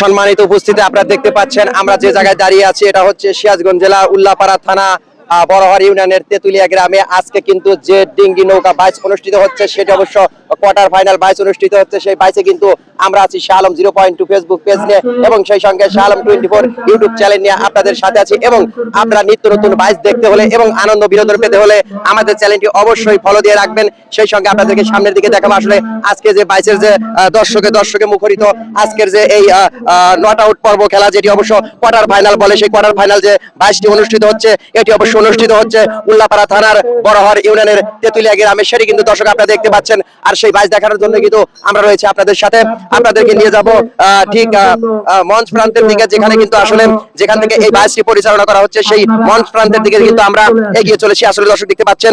সম্মানিত উপস্থিতি আপনারা দেখতে পাচ্ছেন। আমরা যে জায়গায় দাঁড়িয়ে আছি, এটা হচ্ছে সিরাজগঞ্জ জেলা উল্লাপাড়া থানা বড়হার ইউনিয়নের তেতুলিয়া গ্রামে আজকে কিন্তু যে ডিঙ্গি নৌকা বাইচ অনুষ্ঠিত হচ্ছে, সেটা অবশ্য কোয়ার্টার ফাইনাল বাইচ অনুষ্ঠিত হচ্ছে। সেই বাইচে কিন্তু আমরা আছি Shah Alam zero point two Facebook page নিয়ে এবং সেই সঙ্গে Shah Alam twenty four YouTube channel নিয়ে আপনাদের সাথে আছি এবং আপনারা নিত্য নতুন বাইচ দেখতে হলে এবং আনন্দ বিনোদন পেতে হলে আমাদের চ্যানেলটি অবশ্যই ফলো দিয়ে রাখবেন। সেই সঙ্গে আপনাদেরকে সামনের দিকে দেখাবো আসলে আজকে যে বাইচের যে দর্শকে দর্শকে মুখরিত আজকের যে এই নট আউট পর্ব খেলা, যেটি অবশ্য কোয়ার্টার ফাইনাল বলে, সেই কোয়ার্টার ফাইনাল যে বাইশটি অনুষ্ঠিত হচ্ছে, এটি অবশ্য অনুষ্ঠিত হচ্ছে উল্লাপাড়া থানার বড়হর ইউনিয়নের তেতুলিয়া গ্রামে সেটি কিন্তু দর্শক আপনারা দেখতে পাচ্ছেন। আর সেই বাইচ দেখানোর জন্য কিন্তু আমরা রয়েছে আপনাদের সাথে। আপনাদেরকে নিয়ে যাব ঠিক মঞ্চ প্রান্তের দিকে, যেখানে কিন্তু আসলে যেখান থেকে এই বাইচটি পরিচালনা করা হচ্ছে, সেই মঞ্চ প্রান্তের দিকে কিন্তু আমরা এগিয়ে চলেছি। আসলে দর্শক দেখতে পাচ্ছেন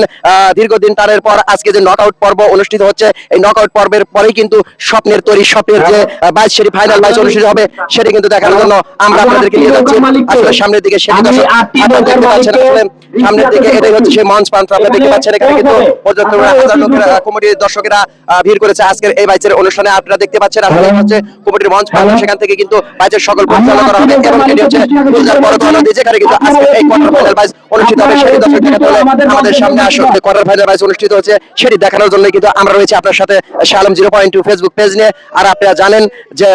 দীর্ঘদিন টানের পর আজকে যে নক আউট পর্ব অনুষ্ঠিত হচ্ছে, এই নক আউট পর্বের পরেই কিন্তু স্বপ্নের তৈরি, স্বপ্নের যে বাইচ সেটি ফাইনাল বাইচ অনুষ্ঠিত হবে, সেটি কিন্তু দেখানোর জন্য আমরা আপনাদেরকে নিয়ে যাচ্ছি। আসলে সামনের দিকে সেটি আপনারা দেখতে পাচ্ছেন, আসলে সামনের দিকে এটাই হচ্ছে সেই মঞ্চ প্রান্ত আপনারা দেখতে পাচ্ছেন এখানে কিন্তু পর্যন্ত হাজার লোকের কমিটির দর্শকেরা ভিড় করেছে আজকের এই বাইচের অনুষ্ঠানে। আপনারা দেখতে পাচ্ছেন আসলে হচ্ছে কমিটির মঞ্চ প্রান্ত সেখান থেকে কিন্তু বাইচের সকল পরিচালনা করা হবে। এবং এটি হচ্ছে গুলজার বড় নদী যেখানে কিন্তু আজকে এই কোয়ার্টার ফাইনাল বাইচ অনুষ্ঠিত হবে সেটি দর্শক দেখাতে হলে আমাদের সামনে আসলে কোয়ার্টার ফাইনাল বাইচ অনুষ্ঠিত হচ্ছে সেটি দেখানোর জন্য কিন্তু আমরা রয়েছে আপনার সাথে শালম zero point two Facebook page নিয়ে। আর আপনারা জানেন যে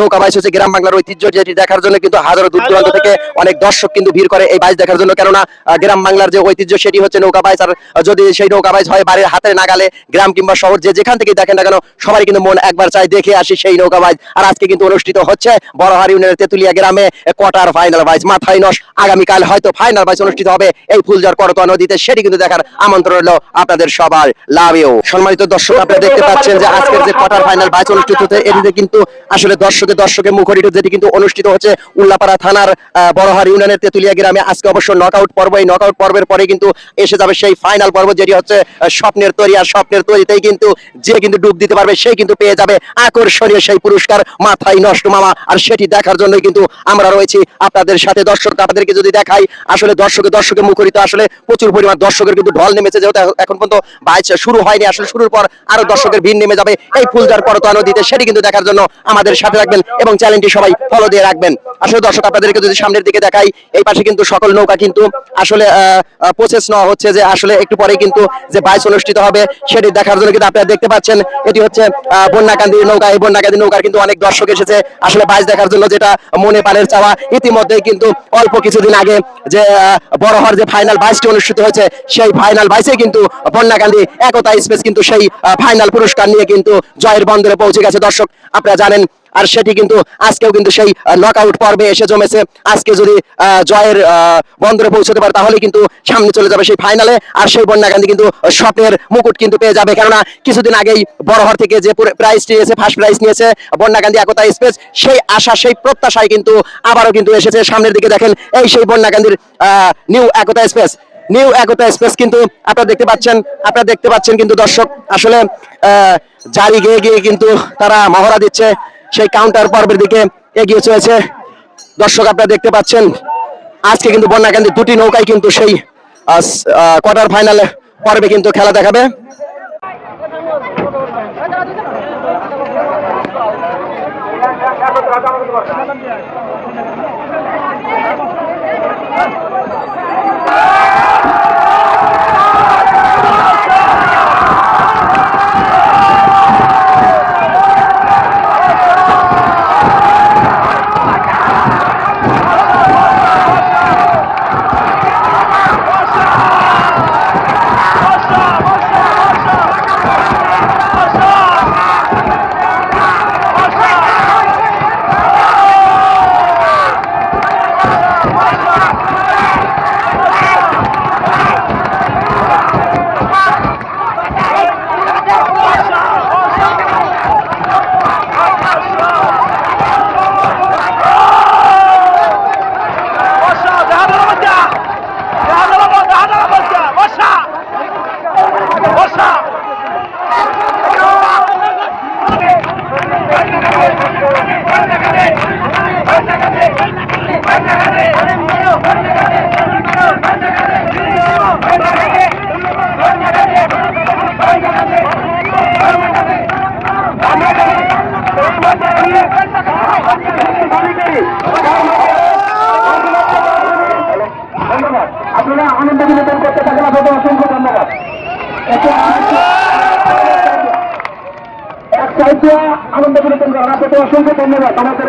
নৌকা বাইচ হচ্ছে গ্রাম বাংলার ঐতিহ্য যেটি দেখার জন্য কিন্তু হাজারো দূর দূরান্ত থেকে অনেক দর্শক কিন্তু ভিড় করে এই বাইচ দেখার জন্য। কেননা গ্রাম বাংলার যে ঐতিহ্য সেটি হচ্ছে নৌকা বাইচ। আর যদি সেই নৌকা বাইচ হয় বাড়ির হাতে নাগালে গ্রাম কিংবা শহর যে যেখান থেকে দেখেন না কেন সবারই কিন্তু মন একবার চাই দেখে আসি সেই নৌকা বাইচ। আর আজকে কিন্তু অনুষ্ঠিত হচ্ছে বড়হার ইউনিয়নের তেতুলিয়া গ্রামে কোয়ার্টার ফাইনাল বাইচ। মাথায় নস, আগামীকাল হয়তো ফাইনাল বাইচ অনুষ্ঠিত হবে এই ফুলজার করতোয়া নদীতে, সেটি কিন্তু দেখার আমন্ত্রণ রইল আপনাদের সবার লাভেও। সম্মানিত দর্শক, আপনারা দেখতে পাচ্ছেন যে আজকের যে কোয়ার্টার ফাইনাল বাইচ অনুষ্ঠিত হচ্ছে এটিতে কিন্তু আসলে দর্শকে দর্শকে মুখরিত যেটি কিন্তু অনুষ্ঠিত হচ্ছে উল্লাপাড়া থানার বড়হার ইউনিয়নের তেতুলিয়া গ্রামে। আজকে অবশ্য নকআউট পর্ব এই নকআউট পর্বের পরে কিন্তু এসে যাবে সেই ফাইনাল পর্ব, যেটি হচ্ছে স্বপ্নের তৈরি। আর স্বপ্নের তৈরিতেই কিন্তু যে কিন্তু ডুব দিতে পারবে, সেই কিন্তু পেয়ে যাবে আকর্ষণীয় সেই পুরস্কার মাথায় নষ্ট মামা। আর সেটি দেখার জন্যই কিন্তু আমরা রয়েছি আপনাদের সাথে। দর্শক, আপনাদেরকে যদি দেখাই, আসলে দর্শকে দর্শকে মুখরিত, আসলে প্রচুর পরিমাণ দর্শকের কিন্তু ঢল নেমেছে, যেহেতু এখন পর্যন্ত বাইচ শুরু হয়নি। আসলে শুরুর পর আরও দর্শকের ভিড় নেমে যাবে। এই ফুলজার করতোয়া নদীতে সেটি কিন্তু দেখার জন্য আমাদের সাথে রাখবেন এবং চ্যানেলটি সবাই ফলো দিয়ে রাখবেন। আসলে দর্শক, আপনাদেরকে যদি সামনের দিকে দেখাই, এই পাশে কিন্তু সকল নৌকা কিন্তু আসলে প্রসেস নেওয়া হচ্ছে যে আসলে একটু পরে কিন্তু যে বাইচ অনুষ্ঠিত হবে সেটি দেখার জন্য কিন্তু আপনারা দেখতে পাচ্ছেন। এটি হচ্ছে বন্যাকান্দি নৌকা। এই বন্যাকান্দি নৌকার কিন্তু অনেক দর্শক এসেছে আসলে বাইচ দেখার জন্য যেটা মনে পানের চাওয়া। ইতিমধ্যেই কিন্তু অল্প কিছুদিন আগে যে বড় হওয়ার যে ফাইনাল বাইচটি অনুষ্ঠিত হয়েছে, সেই ফাইনাল বাইচে কিন্তু বন্যাকান্দি একতা স্পেস কিন্তু সেই ফাইনাল পুরস্কার নিয়ে কিন্তু জয়ের বন্দরে পৌঁছে গেছে। দর্শক, আপনারা জানেন আর সেটি কিন্তু আজকেও কিন্তু সেই নকআউট পর্বে এসে জমেছে। আজকে যদি জয়ের বন্দরে পৌঁছতে পারে, তাহলে কিন্তু সামনে চলে যাবে সেই ফাইনালে আর সেই বন্যা গান্ধী কিন্তু স্বপ্নের মুকুট কিন্তু পেয়ে যাবে। কেননা কিছুদিন আগেই বড়হর থেকে যে প্রাইজ নিয়েছে ফার্স্ট প্রাইজ নিয়েছে বন্যা গান্ধী একতা স্পেস সেই আশা, সেই প্রত্যাশায় কিন্তু আবারও কিন্তু এসেছে সামনের দিকে। দেখেন, এই সেই বন্যা গান্ধীর new Ekta space new Ekta space কিন্তু আপনারা দেখতে পাচ্ছেন, আপনারা দেখতে পাচ্ছেন কিন্তু দর্শক, আসলে জারি গিয়ে গিয়ে কিন্তু তারা মহড়া দিচ্ছে। সেই কাউন্টার পর্বের দিকে এগিয়ে চলেছে। দর্শক আপনারা দেখতে পাচ্ছেন, আজকে কিন্তু বন্যাকান্দি দুটি নৌকায় কিন্তু সেই কোয়ার্টার ফাইনাল পর্বে কিন্তু খেলা দেখাবে। আপনারা আনন্দ বিনোদন করতে থাকেন, আপনাদের অসংখ্য ধন্যবাদ। আনন্দ বিনোদন করেন আপনাদের অসংখ্য ধন্যবাদ। আমাদের